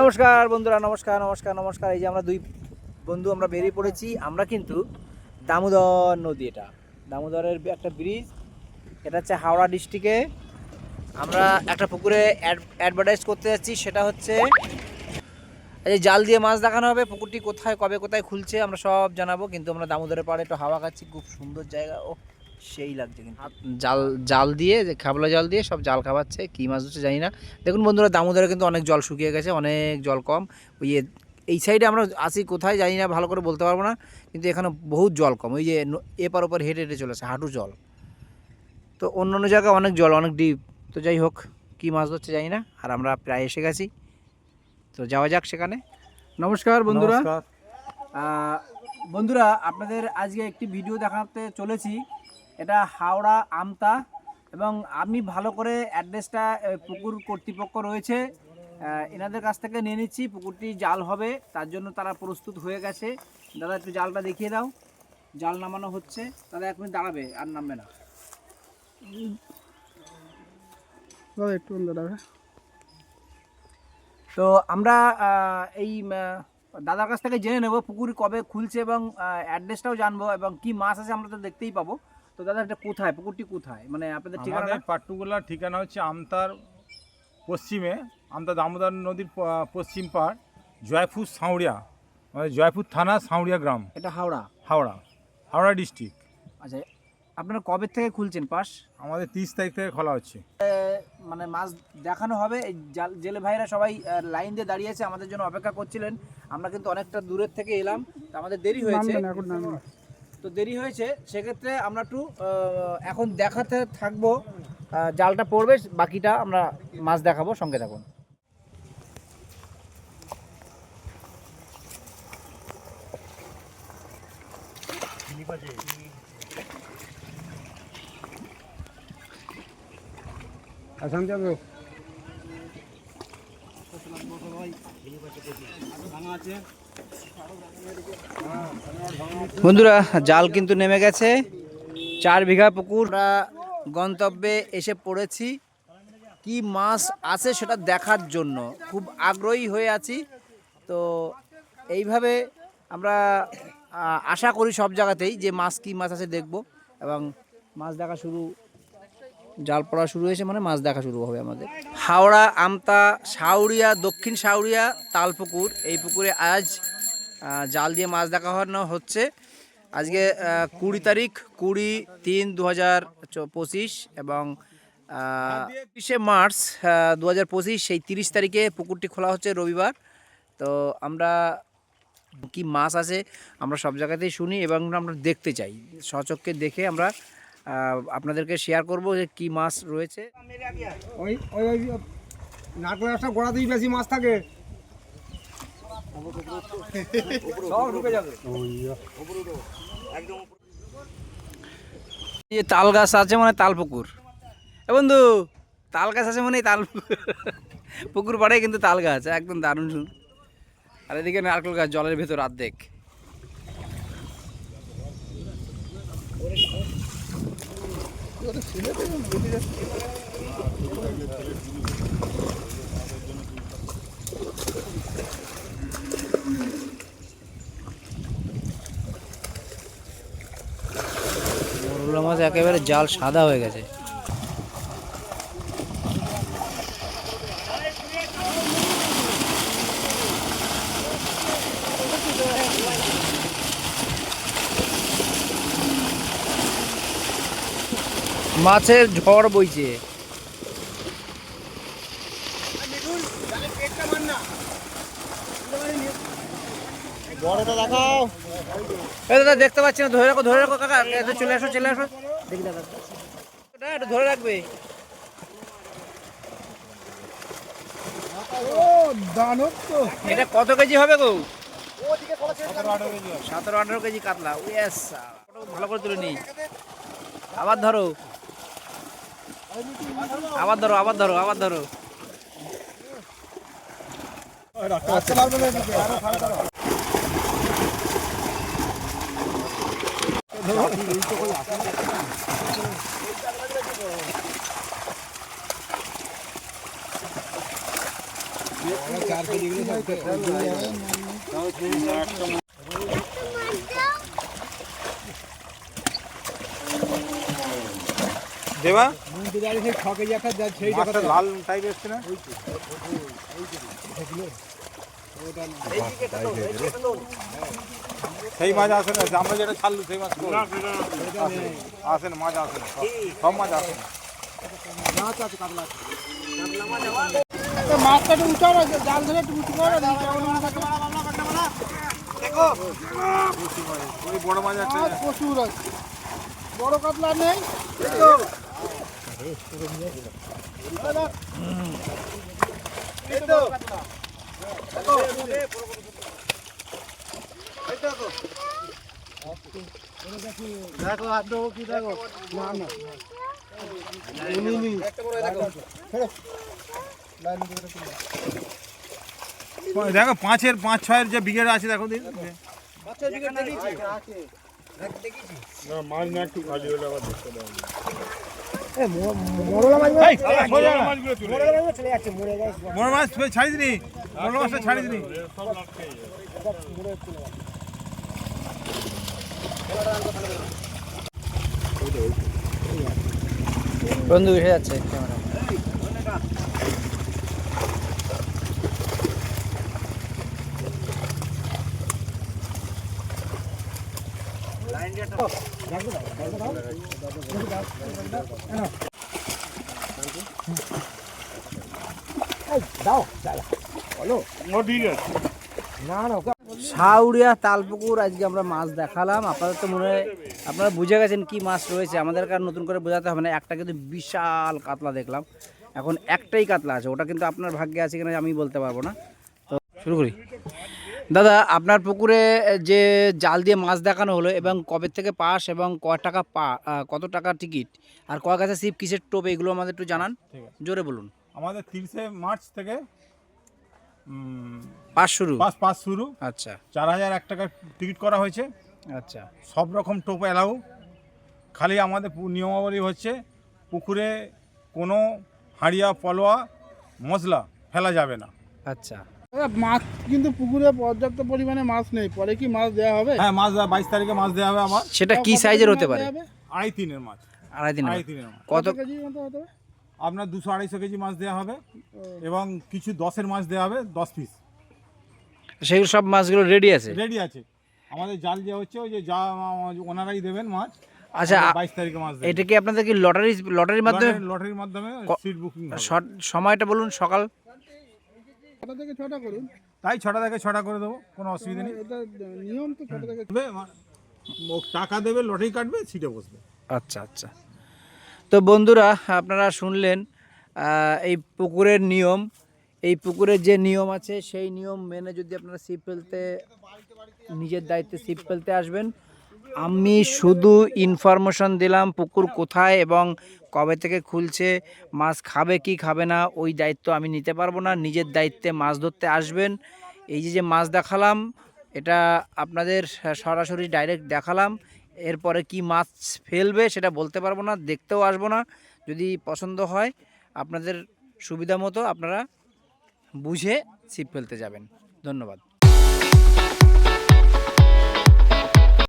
নমস্কার বন্ধুরা, নমস্কার নমস্কার নমস্কার। এই যে আমরা দুই বন্ধু আমরা বেরিয়ে পড়েছি, আমরা কিন্তু দামোদর নদী এটা। দামোদরের একটা ব্রিজ এটা হচ্ছে হাওড়া ডিস্ট্রিক্টে আমরা একটা পুকুরে অ্যাডভার্টাইজ করতে যাচ্ছি, সেটা হচ্ছে এই জাল দিয়ে মাছ দেখানো হবে, পুকুরটি কোথায়, কবে কোথায় খুলছে, আমরা সব জানাব, কিন্তু আমরা দামোদরের পাড়ে একটু হাওয়া খাচ্ছি, খুব সুন্দর জায়গা। ও সেই লাগছে কিন্তু। জাল জাল দিয়ে যে খাবলা জাল দিয়ে সব জাল খাওয়াচ্ছে কী মাছ হচ্ছে জানি না। দেখুন বন্ধুরা দামোদরে কিন্তু অনেক জল শুকিয়ে গেছে অনেক জল কম। ওই এই সাইডে আমরা আসি কোথায় জানি না ভালো করে বলতে পারব না কিন্তু এখানে বহুত জল কম। ওই যে এপার ওপার হেঁটে হেঁটে চলেছে হাঁটু জল। তো অন্য অন্য জায়গায় অনেক জল অনেক ডিপ। তো যাই হোক কী মাছ ধরছে জানি না আর আমরা প্রায় এসে গেছি। তো যাওয়া যাক সেখানে। নমস্কার বন্ধুরা। বন্ধুরা আপনাদের আজকে একটি ভিডিও দেখাতে চলেছি। এটা হাওড়া আমতা এবং আমি ভালো করে অ্যাড্রেসটা পুকুর কর্তৃপক্ষ রয়েছে। এনাদের কাছ থেকে নিয়ে নিচ্ছি পুকুরটি জাল হবে তার জন্য তারা প্রস্তুত হয়ে গেছে। দাদা একটু জালটা দেখিয়ে দাও। জাল নামানো হচ্ছে। দাদা এক মিনিট দাঁড়াবে আর নামবে না। দাদা একটু দাঁড়াবে। তো আমরা এই দাদার কাছ থেকে জেনে নেব পুকুর কবে খুলছে এবং অ্যাড্রেসটাও জানব এবং কি মাছ আছে আমরা তো দেখতেই পাবো। তো দাদা এটা কোথায়? পুকুরটি কোথায়? মানে আপনাদের ঠিকানা আমাদের পার্টিকুলার ঠিকানা হচ্ছে আমতার পশ্চিমে আমতা দামোদর নদীর পশ্চিম পাড় জয়পুর সাউড়িয়া মানে জয়পুর থানা সাউড়িয়া গ্রাম। এটা হাওড়া? হাওড়া হাওড়া ডিস্ট্রিক্ট। আচ্ছা আপনারা কবে থেকে খুলছেন পাস আমাদের তিরিশ তারিখ থেকে খোলা হচ্ছে। মানে মাছ দেখানো হবে এই জাল জেলে ভাইরা সবাই লাইন দিয়ে দাঁড়িয়ে আছে আমাদের জন্য অপেক্ষা করছিলেন। আমরা কিন্তু অনেকটা দূরের থেকে এলাম তো আমাদের দেরি হয়েছে। তো দেরি হয়েছে, সেক্ষেত্রে আমরা একটু এখন দেখাতে থাকব জালটা পড়বে, বাকিটা আমরা মাছ দেখাবো, সঙ্গে থাকুন। আসাম যাবে। বন্ধুরা, জাল কিন্তু নেমে গেছে। চার বিঘা পুকুর গন্তব্যে এসে পড়েছি। কি মাছ আছে সেটা দেখার জন্য। খুব আগ্রহী হয়ে আছি। তো এইভাবে আমরা আশা করি সব জায়গাতেই যে মাছ কি মাছ আছে দেখব। এবং মাছ দেখা শুরু জাল পড়া শুরু হয়েছে মানে মাছ দেখা শুরু হবে আমাদের। হাওড়া, আমতা সাউরিয়া দক্ষিণ সাউরিয়া তালপুকুর, এই পুকুরে আজ জাল দিয়ে মাছ দেখা হওয়ানো হচ্ছে। আজকে কুড়ি তারিখ, কুড়ি তিন দু হাজার পঁচিশ এবং তিরিশে মার্চ দু হাজার পঁচিশ, সেই তিরিশ তারিখে পুকুরটি খোলা হচ্ছে রবিবার। তো আমরা কি মাছ আছে আমরা সব জায়গাতেই শুনি এবং আমরা দেখতে চাই। সচক্ষে দেখে আমরা আপনাদেরকে শেয়ার করব যে কি মাছ রয়েছে। ওই ওই ওই গোড়াতেই বেশি মাছ থাকে। যে তাল গাছ আছে মানে তাল পুকুর। এ বন্ধু তাল গাছ আছে মানে তাল পুকুর। পুকুর পাড়ে কিন্তু তাল গাছ একদম দারুণ শুন। আর এদিকে নারকেল গাছ জলের ভেতর অর্ধেক। মরুলা মাছ একেবারে জাল সাদা হয়ে গেছে। মাছের ঝড় বইছে। দাদা দেখতে পাচ্ছি না ধরে রাখো ধরে রাখো কাকা চলে আসো চলে আসো। দেখি দাদা এটা ধরে রাখবে। ও দানব তো এটা কত কেজি হবে গো? সতেরো আঠারো কেজি কাতলা। ভালো করে তুলে নি আবার ধরো। আবার ধরো আবার ধরো আবার ধরো। চার কেজি দেবা লাল টাইপ এসছে না? সেই মাছ আসে না আমরা যেটা ছাড়লু সেই মাছ? আসে না। মাছ আসে না সব- মাছ আসে না। মাছটা একটু উঠাও না জাল ধরে একটু করো বড় মাছ একটা প্রচুর আছে। বড় কাতলা নেই। দেখো হাত দেবো কি দেখো না না দেখো পাঁচের পাঁচ ছয়ের যে বিঘের আছে, দেখো দিন সোজা না। বড় মাছ তুই ছাড়ি দিনি বড় মাছটা ছাড়ি দিনি বন্ধু এসে যাচ্ছে। ক্যামেরা সাউরিয়া তালপুকুর, আজকে আমরা মাছ দেখালাম। আপনাদের তো মনে হয় আপনারা বুঝে গেছেন কি মাছ রয়েছে। আমাদেরকে আর নতুন করে বোঝাতে হবে না, একটা কিন্তু বিশাল কাতলা দেখলাম। এখন একটাই কাতলা আছে, ওটা কিন্তু আপনার ভাগ্যে আছে কিনা আমি বলতে পারব না। তো শুরু করি। দাদা আপনার পুকুরে যে জাল দিয়ে মাছ দেখানো হলো এবং কবে থেকে পাস এবং ক টাকা পা কত টাকা টিকিট আর কয় কাছে সিপ কিসের টোপ এগুলো আমাদের একটু জানান। জোরে বলুন। আমাদের তিরিশে মার্চ থেকে পাস শুরু? পাঁচ পাঁচ শুরু। আচ্ছা। চার হাজার এক টাকার টিকিট করা হয়েছে। আচ্ছা। সব রকম টোপ এলাও। খালি আমাদের নিয়মাবলী হচ্ছে পুকুরে কোনো হাঁড়িয়া পলোয়া মশলা ফেলা যাবে না। আচ্ছা। মাছ কিন্তু পুকুরে পর্যাপ্ত পরিমাণে মাছ নেই। পরে কি মাছ দেওয়া হবে? হ্যাঁ মাছ দেওয়া বাইশ তারিখে মাছ দেওয়া হবে আবার। সেটা কি সাইজের হতে পারে? আড়াই তিনের মাছ। আড়াই দিন আড়াই তিনের মাছ। কত? কেজি মতো হতে হবে আপনার দুশো আড়াইশো কেজি মাছ দেওয়া হবে এবং কিছু দশের মাছ দেওয়া হবে দশ পিস সেগুলো সব মাছগুলো রেডি আছে? রেডি আছে। আমাদের জাল যে হচ্ছে ওই যে যা ওনারাই দেবেন মাছ। আচ্ছা বাইশ তারিখে মাছ এটা কি আপনাদের কি লটারি লটারির মাধ্যমে? লটারির- মাধ্যমে সিট বুকিং শর্ট সময়টা বলুন সকাল ছটা থেকে ছটা করুন। তাই ছটা থেকে ছটা করে দেবো কোনো অসুবিধা নেই। এটা নিয়ম তো ছটা থেকে টাকা দেবে লটারি কাটবে সিটে বসবে। আচ্ছা আচ্ছা। তো বন্ধুরা আপনারা শুনলেন এই পুকুরের নিয়ম। এই পুকুরের যে নিয়ম আছে সেই নিয়ম মেনে যদি আপনারা ছিপ ফেলতে নিজের দায়িত্বে ছিপ ফেলতে আসবেন আমি শুধু ইনফরমেশন দিলাম পুকুর কোথায় এবং কবে থেকে খুলছে, মাছ খাবে কি খাবে না, ওই দায়িত্ব আমি নিতে পারব না, নিজের দায়িত্বে মাছ ধরতে আসবেন। এই যে যে মাছ দেখালাম, এটা আপনাদের সরাসরি ডাইরেক্ট দেখালাম, এরপরে কি মাছ ফেলবে সেটা বলতে পারব না, দেখতেও আসব না। যদি পছন্দ হয়, আপনাদের সুবিধা মতো আপনারা বুঝে ছিপ ফেলতে যাবেন। ধন্যবাদ।